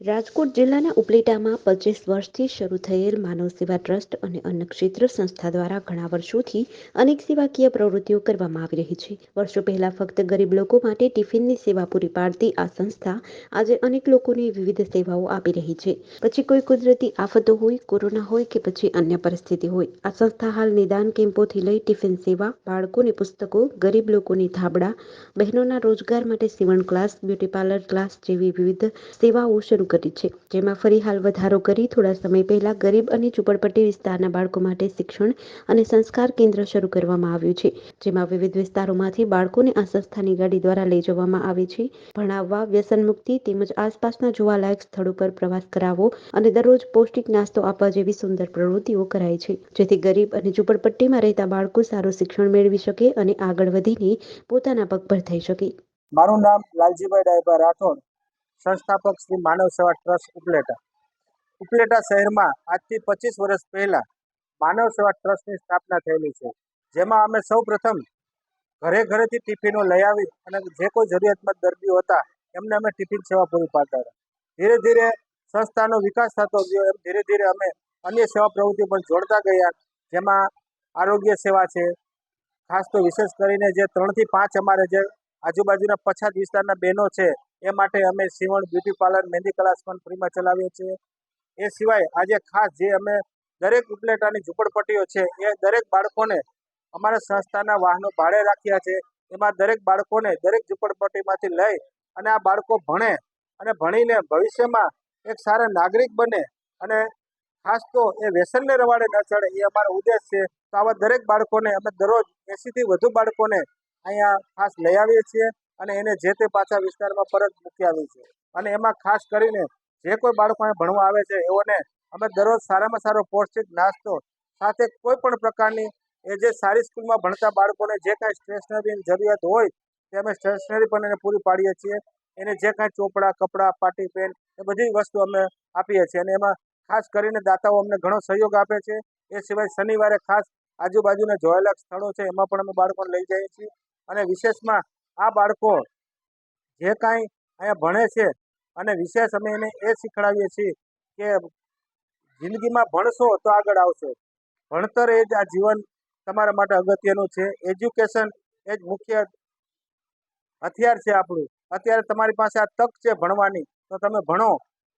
રાજકોટ જિલ્લાના ઉપલેટામાં પચીસ વર્ષથી શરૂ થયેલ માનવ સેવા ટ્રસ્ટ અને અન્ન ક્ષેત્ર સંસ્થા દ્વારા ઘણા વર્ષોથી અનેક સેવાકીય પ્રવૃત્તિઓ કરવામાં આવી રહી છે. વર્ષો પહેલા ફક્ત ગરીબ લોકો માટે ટિફિનની સેવા પૂરી પાડતી આ સંસ્થા આજે અનેક લોકોને વિવિધ સેવાઓ આપી રહી છે. પછી કોઈ કુદરતી આફતો હોય, કોરોના હોય કે પછી અન્ય પરિસ્થિતિ હોય, આ સંસ્થા હાલ નિદાન કેમ્પોથી લઈ ટિફિન સેવા, બાળકોને પુસ્તકો, ગરીબ લોકોની ધાબળા, બહેનોના રોજગાર માટે સીવણ ક્લાસ, બ્યુટી પાર્લર ક્લાસ જેવી વિવિધ સેવાઓ શરૂ કરી છે. જેમાં ફરી હાલ વધારો કરી થોડા સમય પહેલા ગરીબ અને ઝૂંપડપટ્ટી વિસ્તારના બાળકો માટે શિક્ષણ અને સંસ્કાર કેન્દ્ર શરૂ કરવામાં આવ્યું છે, જેમાં વિવિધ વિસ્તારોમાંથી બાળકોને આ સંસ્થાની ગાડી દ્વારા લઈ જવામાં આવે છે. ભણાવવા, વ્યસન મુક્તિ તેમજ આસપાસના જોવાલાયક સ્થળો પર પ્રવાસ કરાવવો અને દરરોજ પૌષ્ટિક નાસ્તો આપવા જેવી સુંદર પ્રવૃત્તિઓ કરાય છે. જેથી ગરીબ અને ઝૂંપડપટ્ટીમાં રહેતા બાળકો સારું શિક્ષણ મેળવી શકે અને આગળ વધીને પોતાના પગ પર થઈ શકે. મારું નામ લાલજીભાઈ ડાયભા રાઠોડ સંસ્થાપક શ્રી માનવ સેવા ટ્રસ્ટ ઉપલેટા. ઉપલેટા શહેરમાં આજથી પચીસ વર્ષ પહેલા માનવ સેવા ટ્રસ્ટની સ્થાપના થયેલી છે. જેમાં અમે સૌ પ્રથમ ઘરે ઘરેથી ટિફિનો લઈ આવી અને જે કોઈ જરૂરિયાતમંદ દર્દીઓ હતા, એમને અમે ટિફિન સેવા પૂરી પાડતા હતા. ધીરે ધીરે સંસ્થાનો વિકાસ થતો ગયો એમ ધીરે ધીરે અમે અન્ય સેવા પ્રવૃત્તિઓ પણ જોડતા ગયા. જેમાં આરોગ્ય સેવા છે. ખાસ તો વિશેષ કરીને જે ત્રણથી પાંચ અમારે જે આજુબાજુના પછાત વિસ્તારના બહેનો છે, એ માટે અમે સીવણ બ્યુટી પાર્લર, મહેંદી ક્લાસ પણ ફ્રીમાં ચલાવીએ છીએ. એ સિવાય આજે ખાસ જે અમે દરેક ઉપલેટાની ઝૂંપડપટ્ટીઓ છે, એ દરેક બાળકોને અમારા સંસ્થાના વાહનો ભાડે રાખ્યા છે. એમાં દરેક બાળકોને દરેક ઝૂંપડપટ્ટીમાંથી લઈ અને આ બાળકો ભણે અને ભણીને ભવિષ્યમાં એક સારા નાગરિક બને અને ખાસ તો એ વ્યસનને રવાડે ન ચડે, એ અમારો ઉદ્દેશ છે. તો આવા દરેક બાળકોને અમે દરરોજ એંસીથી વધુ બાળકોને અહીંયા ખાસ લઈ આવીએ છીએ અને એને જે તે પાછા વિસ્તારમાં પરત મૂકી આવીએ છીએ અને એમાં ખાસ કરીને જે કોઈ બાળકો અહીંયા ભણવા આવે છે, એઓને અમે દરરોજ સારામાં સારો પૌષ્ટિક નાસ્તો સાથે કોઈ પણ પ્રકારની એ જે સારી સ્કૂલમાં ભણતા બાળકોને જે કાંઈ સ્ટેશનરીની જરૂરિયાત હોય, તે અમે સ્ટેશનરી પણ એને પૂરી પાડીએ છીએ. એને જે કાંઈ ચોપડા, કપડાં, પાટી, પેન એ બધી વસ્તુ અમે આપીએ છીએ અને એમાં ખાસ કરીને દાતાઓ અમને ઘણો સહયોગ આપે છે. એ સિવાય શનિવારે ખાસ આજુબાજુના જોયેલા સ્થળો છે, એમાં પણ અમે બાળકોને લઈ જઈએ છીએ. અને વિશેષમાં આ બાળકો જે કાંઈ અહીંયા ભણે છે અને વિશેષ અમે એને એ શીખડાવીએ છીએ કે જિંદગીમાં ભણશો તો આગળ આવશો. ભણતર એ જ આ જીવન તમારા માટે અગત્યનું છે. એજ્યુકેશન એ જ મુખ્ય હથિયાર છે આપણું. અત્યારે તમારી પાસે આ તક છે ભણવાની, તો તમે ભણો.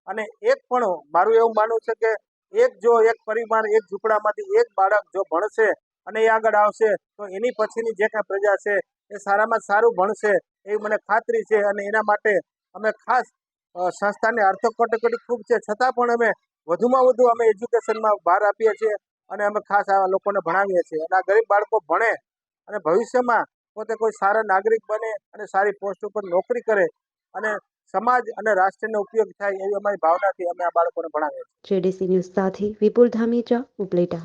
અને એક પણ મારું એવું માનવું છે કે એક જો એક પરિવાર એક ઝૂંપડામાંથી એક બાળક જો ભણશે અને એ આગળ આવશે, તો એની પછીની જે કાંઈ પ્રજા છે એ સારામાં સારું ભણશે એવી મને ખાતરી છે અને એના માટે અમે ખાસ સંસ્થાની આર્થિક કટોકટી ખૂબ છે. છતાં પણ અમે વધુમાં વધુ અમે એજ્યુકેશનમાં ભાર આપીએ છીએ અને અમે ખાસ આવા લોકોને ભણાવીએ છીએ. અને આ ગરીબ બાળકો ભણે અને ભવિષ્યમાં પોતે કોઈ સારા નાગરિક બને અને સારી પોસ્ટ ઉપર નોકરી કરે અને સમાજ અને રાષ્ટ્રને ઉપયોગ થાય એવી અમારી ભાવનાથી અમે આ બાળકોને ભણાવીએ છીએ. વિપુલ ધામેચા, ઉપલેટા.